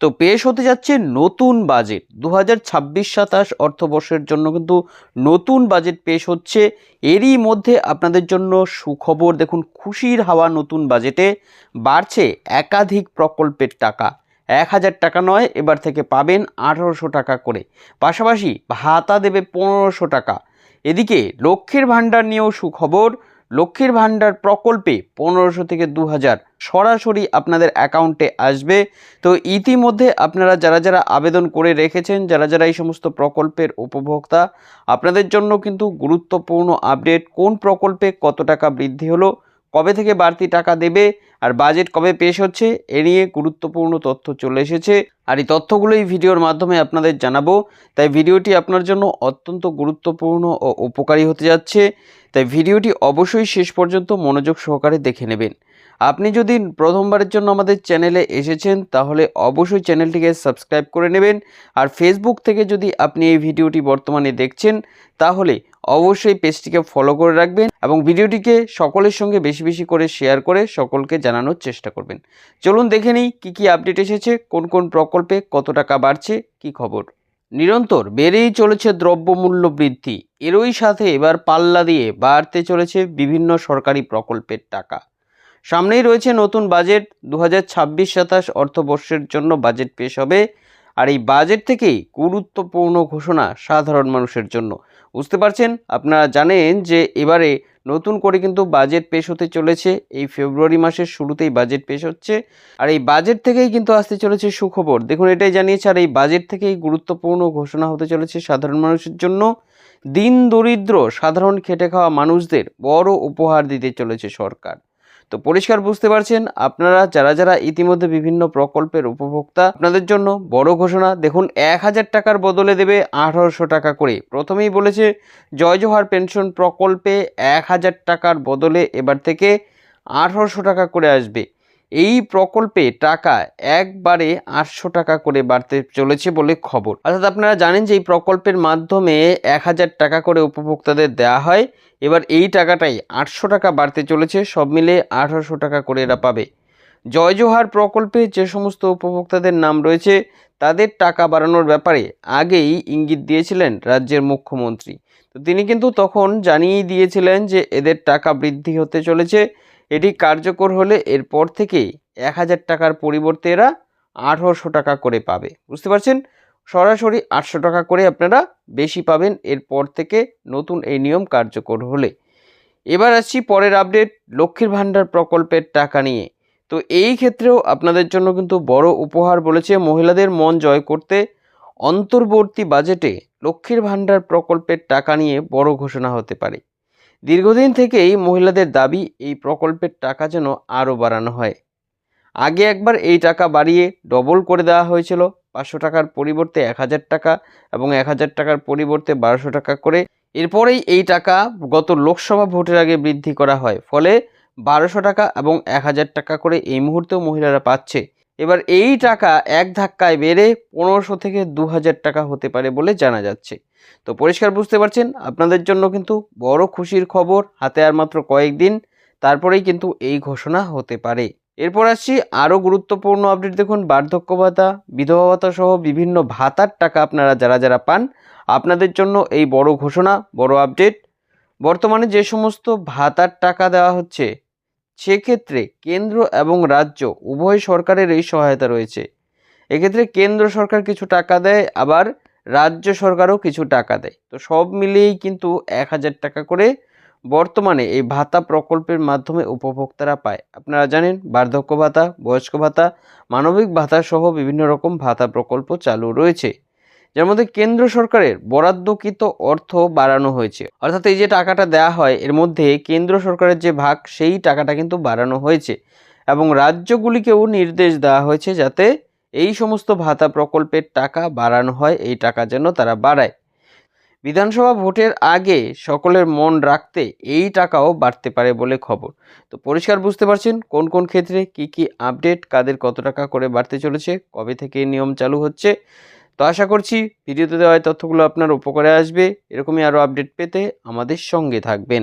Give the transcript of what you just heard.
তো পেশ হতে যাচ্ছে নতুন বাজেট। দু হাজার ছাব্বিশ সাতাশ অর্থবর্ষের জন্য কিন্তু নতুন বাজেট পেশ হচ্ছে। এরই মধ্যে আপনাদের জন্য সুখবর, দেখুন, খুশির হাওয়া নতুন বাজেটে। বাড়ছে একাধিক প্রকল্পের টাকা। এক হাজার টাকা নয়, এবার থেকে পাবেন আঠারোশো টাকা করে। পাশাপাশি ভাতা দেবে পনেরোশো টাকা। এদিকে লক্ষ্মীর ভাণ্ডার নিয়েও সুখবর। লক্ষ্মীর ভাণ্ডার প্রকল্পে পনেরোশো থেকে দু হাজার সরাসরি আপনাদের অ্যাকাউন্টে আসবে। তো ইতিমধ্যে আপনারা যারা যারা আবেদন করে রেখেছেন, যারা যারা এই সমস্ত প্রকল্পের উপভোক্তা, আপনাদের জন্য কিন্তু গুরুত্বপূর্ণ আপডেট কোন প্রকল্পে কত টাকা বৃদ্ধি হলো কবে থেকে বাড়তি টাকা দেবে আর বাজেট কবে পেশ হচ্ছে, এ নিয়ে গুরুত্বপূর্ণ তথ্য চলে এসেছে। আর এই তথ্যগুলো এই ভিডিওর মাধ্যমে আপনাদের জানাব। তাই ভিডিওটি আপনার জন্য অত্যন্ত গুরুত্বপূর্ণ ও উপকারী হতে যাচ্ছে। তাই ভিডিওটি অবশ্যই শেষ পর্যন্ত মনোযোগ সহকারে দেখে নেবেন। আপনি যদি প্রথমবারের জন্য আমাদের চ্যানেলে এসেছেন, তাহলে অবশ্যই চ্যানেলটিকে সাবস্ক্রাইব করে নেবেন। আর ফেসবুক থেকে যদি আপনি এই ভিডিওটি বর্তমানে দেখছেন, তাহলে অবশ্যই পেজটিকে ফলো করে রাখবেন এবং ভিডিওটিকে সকলের সঙ্গে বেশি বেশি করে শেয়ার করে সকলকে জানানোর চেষ্টা করবেন। চলুন দেখে নিই কী কী আপডেট এসেছে, কোন কোন প্রকল্পে কত টাকা বাড়ছে, কি খবর? নিরন্তর বেড়েই চলেছে দ্রব্যমূল্য বৃদ্ধি। এরই সাথে এবার পাল্লা দিয়ে বাড়তে চলেছে বিভিন্ন সরকারি প্রকল্পের টাকা। সামনেই রয়েছে নতুন বাজেট দু হাজার ছাব্বিশ সাতাশ অর্থবর্ষের জন্য বাজেট পেশ হবে আর এই বাজেট থেকেই গুরুত্বপূর্ণ ঘোষণা সাধারণ মানুষের জন্য। বুঝতে পারছেন? আপনারা জানেন যে এবারে নতুন করে কিন্তু বাজেট পেশ হতে চলেছে। এই ফেব্রুয়ারি মাসের শুরুতেই বাজেট পেশ হচ্ছে। আর এই বাজেট থেকেই কিন্তু আসতে চলেছে সুখবর। দেখুন, এটাই জানিয়েছে, আর এই বাজেট থেকেই গুরুত্বপূর্ণ ঘোষণা হতে চলেছে সাধারণ মানুষের জন্য। দিন দরিদ্র, সাধারণ খেটে খাওয়া মানুষদের বড় উপহার দিতে চলেছে সরকার। তো পরিষ্কার বুঝতে পারছেন আপনারা যারা যারা ইতিমধ্যে বিভিন্ন প্রকল্পের উপভোক্তা, আপনাদের জন্য বড় ঘোষণা, দেখুন এক হাজার টাকার বদলে দেবে আঠারোশো টাকা করে। প্রথমেই বলেছে, জয় জোহার পেনশন প্রকল্পে এক হাজার টাকার বদলে এবার থেকে আঠারোশো টাকা করে আসবে। এই প্রকল্পে টাকা একবারে আটশো টাকা করে বাড়তে চলেছে বলে খবর। অর্থাৎ আপনারা জানেন যে এই প্রকল্পের মাধ্যমে এক হাজার টাকা করে উপভোক্তাদের দেওয়া হয়। এবার এই টাকাটাই আটশো টাকা বাড়তে চলেছে, সব মিলে আঠারোশো টাকা করে এরা পাবে। জয় জোহার প্রকল্পে যে সমস্ত উপভোক্তাদের নাম রয়েছে, তাদের টাকা বাড়ানোর ব্যাপারে আগেই ইঙ্গিত দিয়েছিলেন রাজ্যের মুখ্যমন্ত্রী। তো তিনি কিন্তু তখন জানিয়েই দিয়েছিলেন যে এদের টাকা বৃদ্ধি হতে চলেছে। এটি কার্যকর হলে এরপর থেকে এক হাজার টাকার পরিবর্তে এরা আঠারোশো টাকা করে পাবে। বুঝতে পারছেন? সরাসরি আটশো টাকা করে আপনারা বেশি পাবেন এরপর থেকে নতুন এই নিয়ম কার্যকর হলে। এবার আসছি পরের আপডেট লক্ষ্মীর ভাণ্ডার প্রকল্পের টাকা নিয়ে। তো এই ক্ষেত্রেও আপনাদের জন্য কিন্তু বড় উপহার বলেছে মহিলাদের মন জয় করতে। অন্তর্বর্তী বাজেটে লক্ষ্মীর ভাণ্ডার প্রকল্পের টাকা নিয়ে বড় ঘোষণা হতে পারে। দীর্ঘদিন থেকেই মহিলাদের দাবি, এই প্রকল্পের টাকা যেন আরও বাড়ানো হয়। আগে একবার এই টাকা বাড়িয়ে ডবল করে দেওয়া হয়েছিল, পাঁচশো টাকার পরিবর্তে এক হাজার টাকা এবং এক হাজার টাকার পরিবর্তে বারোশো টাকা করে। এরপরেই এই টাকা গত লোকসভা ভোটের আগে বৃদ্ধি করা হয়, ফলে বারোশো টাকা এবং এক হাজার টাকা করে এই মুহূর্তেও মহিলারা পাচ্ছে। এবার এই টাকা এক ধাক্কায় বেড়ে পনেরোশো থেকে দু হাজার টাকা হতে পারে বলে জানা যাচ্ছে। তো পরিষ্কার বুঝতে পারছেন? আপনাদের জন্য কিন্তু বড় খুশির খবর, হাতে আর মাত্র কয়েকদিন, তারপরেই কিন্তু এই ঘোষণা হতে পারে। এরপর আসছি আরও গুরুত্বপূর্ণ আপডেট দেখুন। বার্ধক্য ভাতা, বিধবা ভাতা সহ বিভিন্ন ভাতার টাকা আপনারা যারা যারা পান, আপনাদের জন্য এই বড় ঘোষণা, বড় আপডেট বর্তমানে যে সমস্ত ভাতার টাকা দেওয়া হচ্ছে সেক্ষেত্রে কেন্দ্র এবং রাজ্য উভয় সরকারের এই সহায়তা রয়েছে। এক্ষেত্রে কেন্দ্র সরকার কিছু টাকা দেয়, আবার রাজ্য সরকারও কিছু টাকা দেয়। তো সব মিলিয়েই কিন্তু এক হাজার টাকা করে বর্তমানে এই ভাতা প্রকল্পের মাধ্যমে উপভোক্তারা পায়। আপনারা জানেন, বার্ধক্য ভাতা, বয়স্ক ভাতা, মানবিক ভাতা সহ বিভিন্ন রকম ভাতা প্রকল্প চালু রয়েছে। যার মধ্যে কেন্দ্র সরকারের বরাদ্দকৃত অর্থ বাড়ানো হয়েছে। অর্থাৎ এই যে টাকাটা দেওয়া হয়, এর মধ্যে কেন্দ্র সরকারের যে ভাগ, সেই টাকাটা কিন্তু বাড়ানো হয়েছে এবং রাজ্যগুলিকেও নির্দেশ দেওয়া হয়েছে যাতে এই সমস্ত ভাতা প্রকল্পের টাকা বাড়ানো হয়, এই টাকা যেন তারা বাড়ায়। বিধানসভা ভোটের আগে সকলের মন রাখতে এই টাকাও বাড়তে পারে বলে খবর। তো পরিষ্কার বুঝতে পারছেন কোন কোন ক্ষেত্রে কি কি আপডেট, কাদের কত টাকা করে বাড়তে চলেছে, কবে থেকে নিয়ম চালু হচ্ছে? তো আশা করছি ভিডিওতে দেওয়া তথ্যগুলো আপনার উপকারে আসবে। এরকমই আরও আপডেট পেতে আমাদের সঙ্গে থাকবেন।